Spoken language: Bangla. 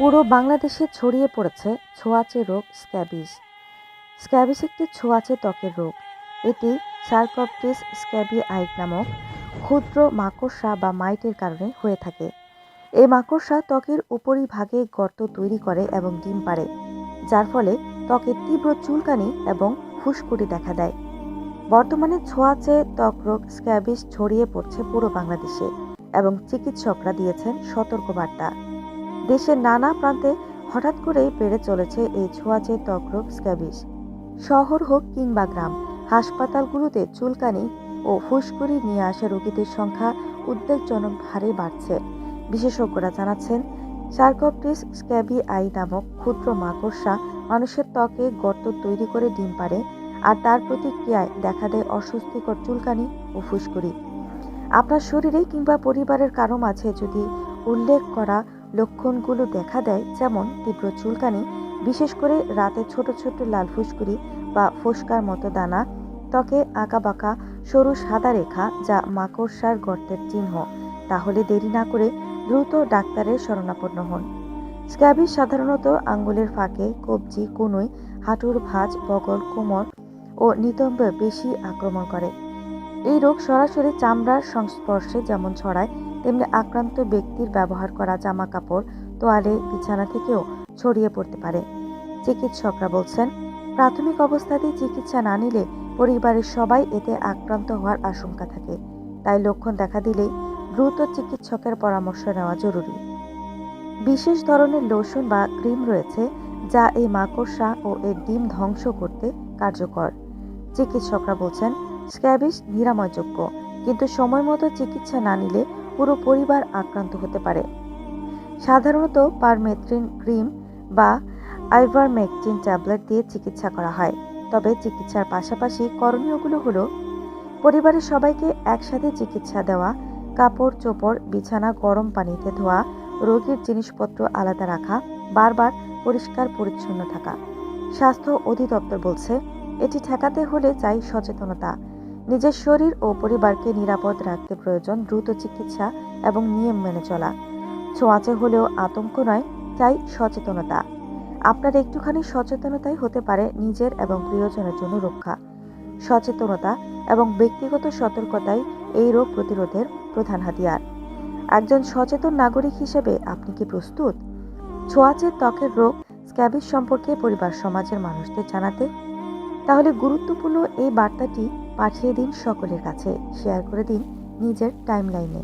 পুরো বাংলাদেশে ছড়িয়ে পড়েছে ছোঁয়াচে রোগ স্ক্যাবিস স্ক্যাবিস একটি ছোঁয়াচে ত্বকের রোগ। এটি সার্কপটিস স্ক্যাবিআই নামক ক্ষুদ্র মাকড়সা বা মাইটের কারণে হয়ে থাকে। এই মাকড়সা ত্বকের উপরিভাগে গর্ত তৈরি করে এবং ডিম পাড়ে, যার ফলে ত্বকে তীব্র চুলকানি এবং ফুসকুড়ি দেখা দেয়। বর্তমানে ছোঁয়াচে ত্বক রোগ স্ক্যাবিস ছড়িয়ে পড়ছে পুরো বাংলাদেশে এবং চিকিৎসকরা দিয়েছেন সতর্কবার্তা। দেশের নানা প্রান্তে হঠাৎ করেই বেড়ে চলেছে এই ছোঁয়াচে ত্বকরোগ স্ক্যাবিস শহর হোক কিংবা গ্রাম, হাসপাতালগুলোতে চুলকানি ও ফুসকুড়ি নিয়ে আসা রোগীদের সংখ্যা উদ্বেগজনক হারে বাড়ছে। বিশেষজ্ঞরা জানাচ্ছেন, সার্কপটিস স্ক্যাবি আই নামক ক্ষুদ্র মাকড়সা মানুষের ত্বকে গর্ত তৈরি করে ডিম পাড়ে আর তার প্রতিক্রিয়ায় দেখা দেয় অস্বস্তিকর চুলকানি ও ফুসকুড়ি। আপনার শরীরে কিংবা পরিবারের কারও মাঝে যদি উল্লেখ করা লক্ষণগুলো দেখা দেয় যেমন তীব্র চুলকানি, বিশেষ করে রাতে ছোট ছোট লাল ফুসকুড়ি বা ফোসকার মতো দানা, ত্বকে আঁকাবাঁকা, সরু সাদা রেখা যা মাকড়সার গর্তের চিহ্ন। তাহলে দেরি না করে দ্রুত ডাক্তারের শরণাপন্ন হন। স্ক্যাবিস সাধারণত আঙ্গুলের ফাঁকে, কবজি, কনুই, হাঁটুর ভাঁজ, বগল, কোমর ও নিতম্বে বেশি আক্রমণ করে। এই রোগ সরাসরি চামড়ার সংস্পর্শে যেমন ছড়ায়, তেমনি আক্রান্ত ব্যক্তির ব্যবহার করা জামা কাপড় তোয়ালে, বিছানা থেকেও ছড়িয়ে পড়তে পারে। চিকিৎসকরা বলছেন, প্রাথমিক অবস্থাতেই চিকিৎসা না নিলে পরিবারের সবাই এতে আক্রান্ত হওয়ার আশঙ্কা থাকে। তাই লক্ষণ দেখা দিলেই দ্রুত চিকিৎসকের পরামর্শ নেওয়া জরুরি। বিশেষ ধরনের লোশন বা ক্রিম রয়েছে যা এই মাকড়সা ও এর ডিম ধ্বংস করতে কার্যকর। চিকিৎসকরা বলছেন স্ক্যাবিস নিরাময়যোগ্য, কিন্তু সময় মতো চিকিৎসা না নিলে পুরো পরিবার আক্রান্ত হতে পারে। সাধারণত পারমেথ্রিন ক্রিম বা আইভারমেকটিন ট্যাবলেট দিয়ে চিকিৎসা করা হয়, তবে চিকিৎসার পাশাপাশি করণীয়গুলো হলো, পরিবারের সবাইকে একসাথে চিকিৎসা দেওয়া, কাপড়, চোপড়, বিছানা, গরম পানিতে ধোয়া, রোগীর জিনিসপত্র আলাদা রাখা, বারবার পরিষ্কার পরিচ্ছন্ন থাকা। স্বাস্থ্য অধিদপ্তর বলছে, এটি ঠেকাতে হলে চাই সচেতনতা নিজের শরীর ও পরিবারকে নিরাপদ রাখতে প্রয়োজন দ্রুত চিকিৎসা এবং নিয়ম মেনে চলা। ছোঁয়াচে হলেও আতঙ্ক নয় চাই সচেতনতা। আপনার একটুখানি সচেতনতাই হতে পারে নিজের এবং প্রিয়জনের জন্য রক্ষা। সচেতনতা এবং ব্যক্তিগত সতর্কতাই এই রোগ প্রতিরোধের প্রধান হাতিয়ার। একজন সচেতন নাগরিক হিসেবে আপনি কি প্রস্তুত? ছোঁয়াচে ত্বকের রোগ স্ক্যাবিস সম্পর্কে পরিবার, সমাজের মানুষদের জানাতে। তাহলে গুরুত্বপূর্ণ এই বার্তাটি পাঠিয়ে দিন সকলের কাছে। শেয়ার করে দিন নিজের টাইমলাইনে